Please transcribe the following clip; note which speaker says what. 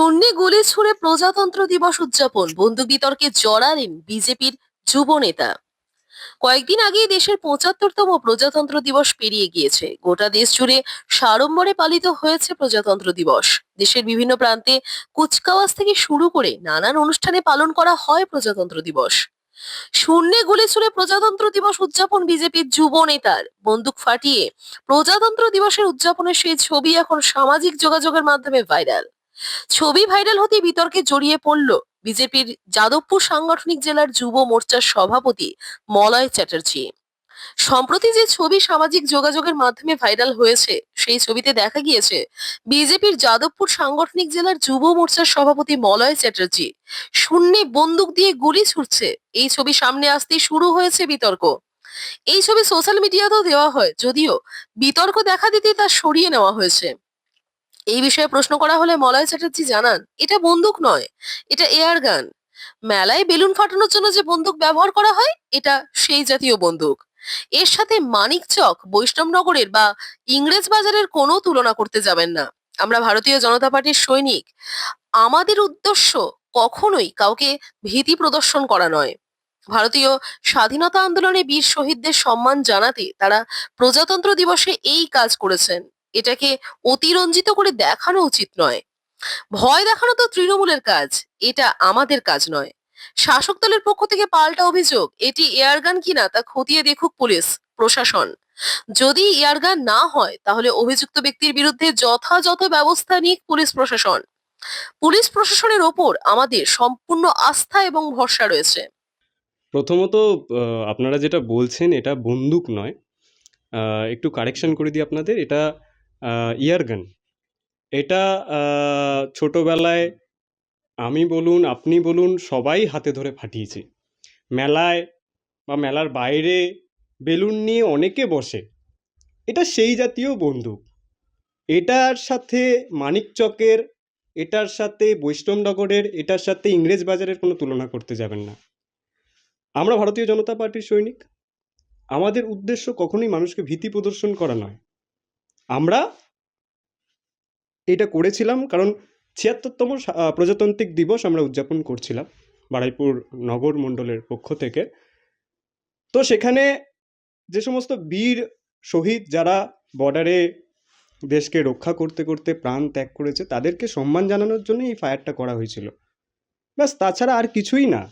Speaker 1: শূন্যে গুলি ছুড়ে প্রজাতন্ত্র দিবস উদযাপন। বন্দুক বিতর্কে জড়ালেন বিজেপির যুব নেতা। কয়েকদিন আগেই দেশের পঁচাত্তরতম প্রজাতন্ত্র দিবস পেরিয়ে গিয়েছে। গোটা দেশ জুড়ে সাড়ম্বরে পালিত হয়েছে প্রজাতন্ত্র দিবস। দেশের বিভিন্ন প্রান্তে কুচকাওয়াজ থেকে শুরু করে নানান অনুষ্ঠানে পালন করা হয় প্রজাতন্ত্র দিবস। শূন্যে গুলি ছুড়ে প্রজাতন্ত্র দিবস উদযাপন বিজেপির যুব নেতার। বন্দুক ফাটিয়ে প্রজাতন্ত্র দিবসের উদযাপনের সেই ছবি এখন সামাজিক যোগাযোগের মাধ্যমে ভাইরাল। ছবি ভাইরাল হতে বিতর্কে জড়িয়ে পড়ল বিজেপির যাদবপুর সাংগঠনিক জেলার যুব মোর্চার সভাপতি মলয় চ্যাটার্জি। সম্প্রতি যে ছবি সামাজিক যোগাযোগের মাধ্যমে ভাইরাল হয়েছে, সেই ছবিতে দেখা গিয়েছে, বিজেপির যাদবপুর সাংগঠনিক জেলার যুব মোর্চার সভাপতি মলয় চ্যাটার্জি শূন্যে বন্দুক দিয়ে গুলি ছুটছে এই ছবি সামনে আসতেই শুরু হয়েছে বিতর্ক। এই ছবি সোশ্যাল মিডিয়াতেও দেওয়া হয়, যদিও বিতর্ক দেখা দিতেই তা সরিয়ে নেওয়া হয়েছে। এই বিষয়ে প্রশ্ন করা হলে মলয় চ্যাটার্জি জানান, এটা বন্দুক নয়, এটা এয়ার গান। মেলায় বেলুন ফাটানোর জন্য যে বন্দুক ব্যবহার করা হয়, এটা সেই জাতীয় বন্দুক। এর সাথে মানিকচক বৈষ্ণবনগরের বা ইংরেজ বাজারের কোনো তুলনা করতে যাবেন না। আমরা ভারতীয় জনতা পার্টির সৈনিক। আমাদের উদ্দেশ্য কখনোই কাউকে ভীতি প্রদর্শন করা নয়। ভারতীয় স্বাধীনতা আন্দোলনে বীর শহীদদের সম্মান জানাতে তারা প্রজাতন্ত্র দিবসে এই কাজ করেছেন। এটাকে অতিরঞ্জিত করে দেখানো উচিত নয়। ভয় দেখানো তো তৃণমূলের কাজ, এটা আমাদের কাজ নয়। শাসক দলের পক্ষ থেকে পাল্টা অভিযোগ, এটি এয়ারগান কিনা তা খতিয়ে দেখুক পুলিশ, প্রশাসন। যদি এয়ারগান না হয়, তাহলে অভিযুক্ত ব্যক্তির বিরুদ্ধে যথাযথ ব্যবস্থা নিক পুলিশ প্রশাসন। পুলিশ প্রশাসনের ওপর আমাদের সম্পূর্ণ আস্থা এবং ভরসা রয়েছে।
Speaker 2: প্রথমত আপনারা যেটা বলছেন, এটা বন্দুক নয়। একটু কারেকশন করে দিই আপনাদের। এটা ইয়ারগান। এটা ছোটোবেলায় আমি বলুন, আপনি বলুন, সবাই হাতে ধরে ফাটিয়েছি। মেলায় বা মেলার বাইরে বেলুন নিয়ে অনেকে বসে। এটা সেই জাতীয় বন্দুক। এটার সাথে মানিকচকের এটার সাথে বৈষ্ণবনগরের এটার সাথে ইংরেজ বাজারের কোনো তুলনা করতে যাবেন না। আমরা ভারতীয় জনতা পার্টির সৈনিক। আমাদের উদ্দেশ্য কখনোই মানুষকে ভীতি প্রদর্শন করা নয়। আমরা এটা করেছিলাম কারণ ছিয়াত্তরতম প্রজাতান্ত্রিক দিবস আমরা উদযাপন করছিলাম বারাইপুর নগর মণ্ডলের পক্ষ থেকে। তো সেখানে যে সমস্ত বীর শহীদ যারা বর্ডারে দেশকে রক্ষা করতে করতে প্রাণ ত্যাগ করেছে, তাদেরকে সম্মান জানানোর জন্য এই ফায়ারটা করা হয়েছিল। ব্যাস, তাছাড়া আর কিছুই না।